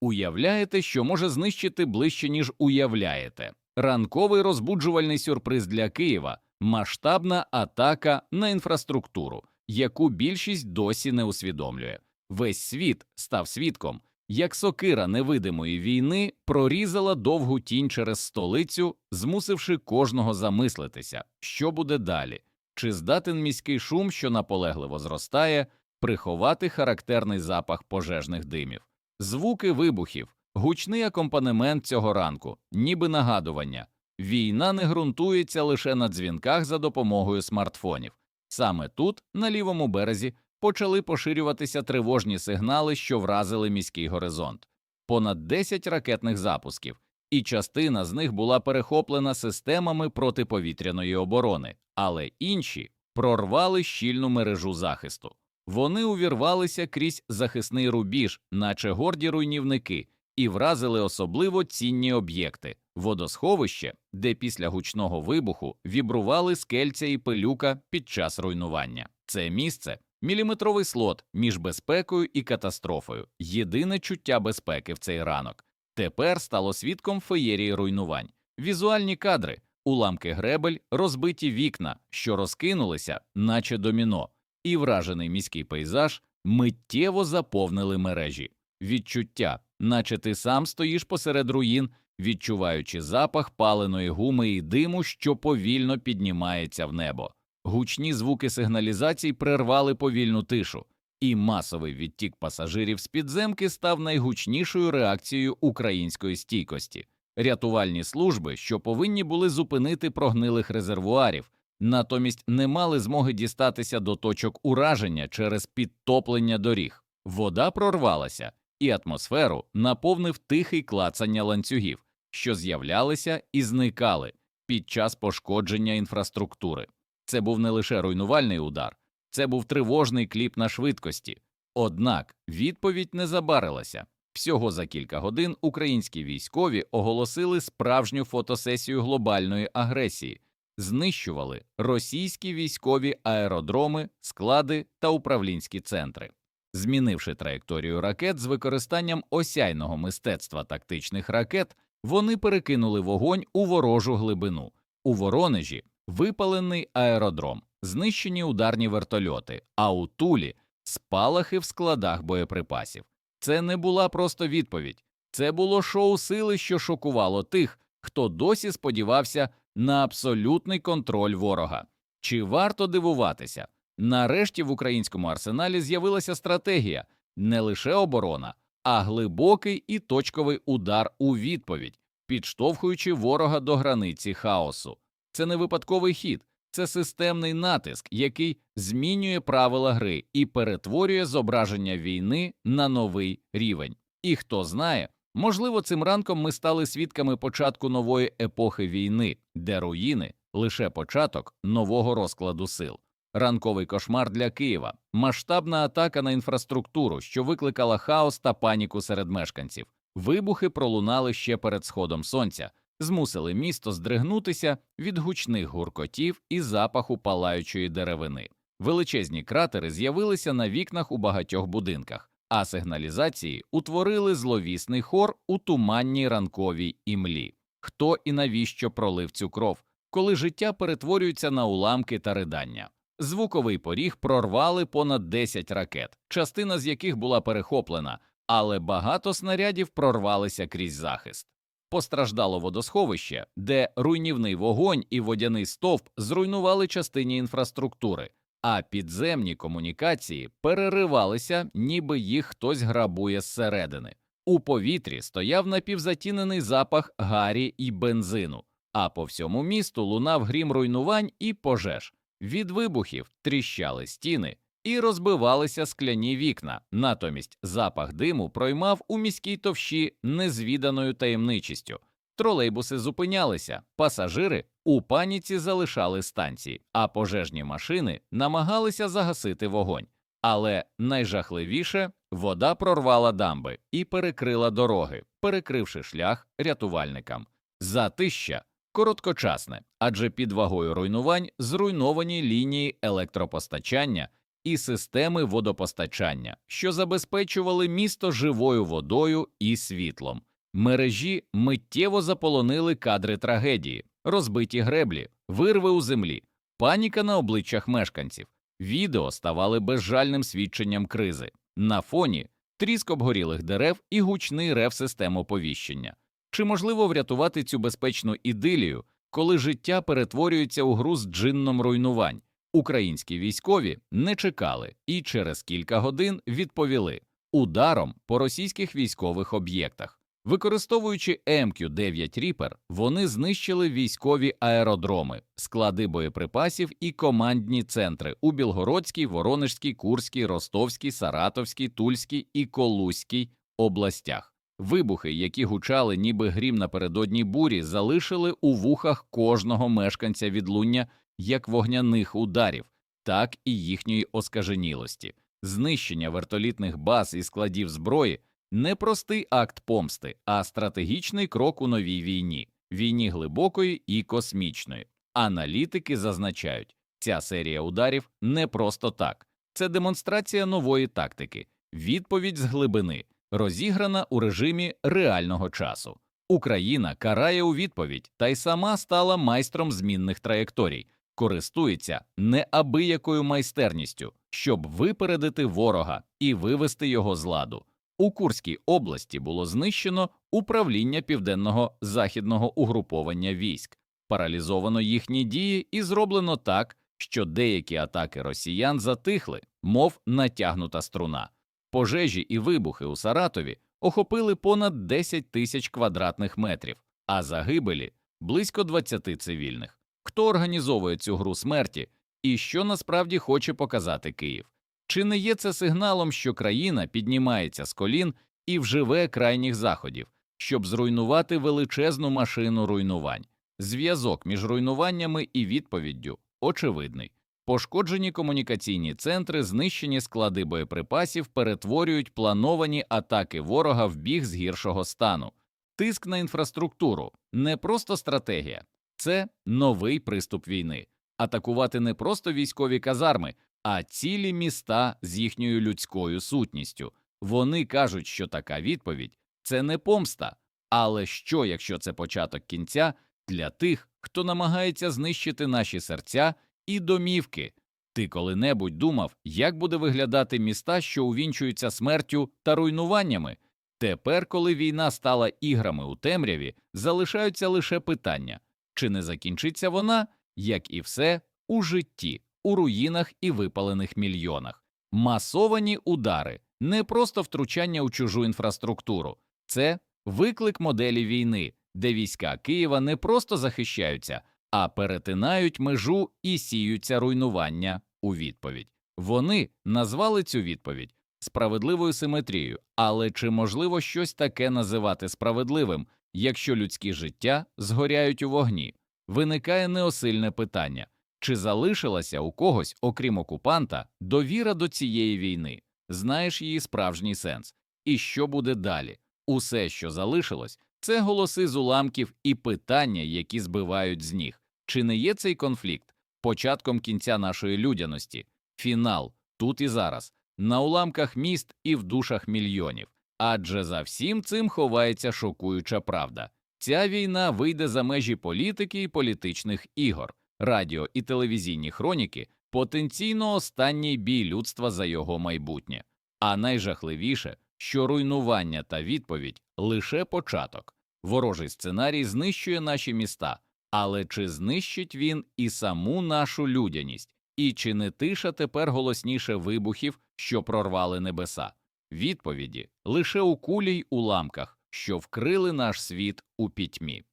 Уявляєте, що може знищити ближче, ніж уявляєте. Ранковий розбуджувальний сюрприз для Києва, масштабна атака на інфраструктуру, яку більшість досі не усвідомлює. Весь світ став свідком, як сокира невидимої війни прорізала довгу тінь через столицю, змусивши кожного замислитися, що буде далі, чи здатен міський шум, що наполегливо зростає, приховати характерний запах пожежних димів. Звуки вибухів, гучний акомпанемент цього ранку, ніби нагадування. Війна не ґрунтується лише на дзвінках за допомогою смартфонів. Саме тут, на лівому березі, почали поширюватися тривожні сигнали, що вразили міський горизонт. Понад 10 ракетних запусків, і частина з них була перехоплена системами протиповітряної оборони, але інші прорвали щільну мережу захисту. Вони увірвалися крізь захисний рубіж, наче горді руйнівники, і вразили особливо цінні об'єкти водосховище, де після гучного вибуху вібрували скельця і пилюка під час руйнування. Це місце міліметровий слот між безпекою і катастрофою, єдине чуття безпеки в цей ранок. Тепер стало свідком феєрії руйнувань, візуальні кадри, уламки гребель, розбиті вікна, що розкинулися, наче доміно, і вражений міський пейзаж миттєво заповнили мережі. Відчуття, наче ти сам стоїш посеред руїн, відчуваючи запах паленої гуми і диму, що повільно піднімається в небо. Гучні звуки сигналізацій прервали повільну тишу, і масовий відтік пасажирів з підземки став найгучнішою реакцією української стійкості. Рятувальні служби, що повинні були зупинити прогнилих резервуарів, натомість не мали змоги дістатися до точок ураження через підтоплення доріг. Вода прорвалася, і атмосферу наповнив тихий клацання ланцюгів, що з'являлися і зникали під час пошкодження інфраструктури. Це був не лише руйнувальний удар, це був тривожний кліп на швидкості. Однак відповідь не забарилася. Всього за кілька годин українські військові оголосили справжню фотосесію глобальної агресії, знищували російські військові аеродроми, склади та управлінські центри. Змінивши траєкторію ракет з використанням осяйного мистецтва тактичних ракет, вони перекинули вогонь у ворожу глибину. У Воронежі випалений аеродром, знищені ударні вертольоти, а у Тулі спалахи в складах боєприпасів. Це не була просто відповідь, це було шоу сили, що шокувало тих, хто досі сподівався на абсолютний контроль ворога. Чи варто дивуватися? Нарешті в українському арсеналі з'явилася стратегія не лише оборона, а глибокий і точковий удар у відповідь, підштовхуючи ворога до границі хаосу. Це не випадковий хід, це системний натиск, який змінює правила гри і перетворює зображення війни на новий рівень. І хто знає, можливо, цим ранком ми стали свідками початку нової епохи війни, де руїни лише початок нового розкладу сил. Ранковий кошмар для Києва, масштабна атака на інфраструктуру, що викликала хаос та паніку серед мешканців. Вибухи пролунали ще перед сходом сонця, змусили місто здригнутися від гучних гуркотів і запаху палаючої деревини. Величезні кратери з'явилися на вікнах у багатьох будинках, а сигналізації утворили зловісний хор у туманній ранковій імлі. Хто і навіщо пролив цю кров, коли життя перетворюється на уламки та ридання? Звуковий поріг прорвали понад 10 ракет, частина з яких була перехоплена, але багато снарядів прорвалися крізь захист. Постраждало водосховище, де руйнівний вогонь і водяний стовп зруйнували частині інфраструктури, а підземні комунікації переривалися, ніби їх хтось грабує зсередини. У повітрі стояв напівзатінений запах гарі і бензину, а по всьому місту лунав грім руйнувань і пожеж. Від вибухів тріщали стіни і розбивалися скляні вікна. Натомість запах диму проймав у міській товщі незвіданою таємничістю. Тролейбуси зупинялися, пасажири у паніці залишали станції, а пожежні машини намагалися загасити вогонь. Але найжахливіше вода прорвала дамби і перекрила дороги, перекривши шлях рятувальникам. Затища короткочасне, адже під вагою руйнувань зруйновані лінії електропостачання і системи водопостачання, що забезпечували місто живою водою і світлом. Мережі миттєво заполонили кадри трагедії, розбиті греблі, вирви у землі, паніка на обличчях мешканців. Відео ставали безжальним свідченням кризи. На фоні тріск обгорілих дерев і гучний рев систем оповіщення. Чи можливо врятувати цю безпечну ідилію, коли життя перетворюється у гру з джинном руйнувань? Українські військові не чекали і через кілька годин відповіли ударом по російських військових об'єктах. Використовуючи МК-9 Ріпер, вони знищили військові аеродроми, склади боєприпасів і командні центри у Білгородській, Воронежській, Курській, Ростовській, Саратовській, Тульській і Колузькій областях. Вибухи, які гучали, ніби грім напередодні бурі, залишили у вухах кожного мешканця відлуння як вогняних ударів, так і їхньої оскаженілості, знищення вертолітних баз і складів зброї не простий акт помсти, а стратегічний крок у новій війні, війні глибокої і космічної. Аналітики зазначають, ця серія ударів не просто так, це демонстрація нової тактики, відповідь з глибини, розіграна у режимі реального часу. Україна карає у відповідь та й сама стала майстром змінних траєкторій, користується неабиякою майстерністю, щоб випередити ворога і вивести його з ладу. У Курській області було знищено управління південного західного угруповання військ, паралізовано їхні дії і зроблено так, що деякі атаки росіян затихли, мов натягнута струна. Пожежі і вибухи у Саратові охопили понад 10 тисяч квадратних метрів, а загибелі близько 20 цивільних. Хто організовує цю гру смерті і що насправді хоче показати Київ? Чи не є це сигналом, що країна піднімається з колін і вживе крайніх заходів, щоб зруйнувати величезну машину руйнувань? Зв'язок між руйнуваннями і відповіддю очевидний. Пошкоджені комунікаційні центри, знищені склади боєприпасів перетворюють плановані атаки ворога в біг з гіршого стану. Тиск на інфраструктуру не просто стратегія, це новий приступ війни. Атакувати не просто військові казарми, а цілі міста з їхньою людською сутністю. Вони кажуть, що така відповідь це не помста, але що, якщо це початок кінця для тих, хто намагається знищити наші серця і домівки? Ти коли-небудь думав, як буде виглядати міста, що увінчуються смертю та руйнуваннями? Тепер, коли війна стала іграми у темряві, залишаються лише питання чи не закінчиться вона, як і все у житті у руїнах і випалених мільйонах. Масовані удари, не просто втручання у чужу інфраструктуру, це виклик моделі війни, де війська Києва не просто захищаються, а перетинають межу і сіються руйнування у відповідь. Вони назвали цю відповідь справедливою симетрією, але чи можливо щось таке називати справедливим, якщо людські життя згоряють у вогні? Виникає неосильне питання. Чи залишилася у когось, окрім окупанта, довіра до цієї війни? Знаєш її справжній сенс. І що буде далі? Усе, що залишилось, це голоси з уламків і питання, які збивають з ніг. Чи не є цей конфлікт початком кінця нашої людяності, фінал тут і зараз, на уламках міст і в душах мільйонів? Адже за всім цим ховається шокуюча правда. Ця війна вийде за межі політики і політичних ігор радіо і телевізійні хроніки потенційно останній бій людства за його майбутнє, а найжахливіше, що руйнування та відповідь лише початок. Ворожий сценарій знищує наші міста, але чи знищить він і саму нашу людяність, і чи не тиша тепер голосніше вибухів, що прорвали небеса? Відповіді лише у кулі й уламках, що вкрили наш світ у пітьмі.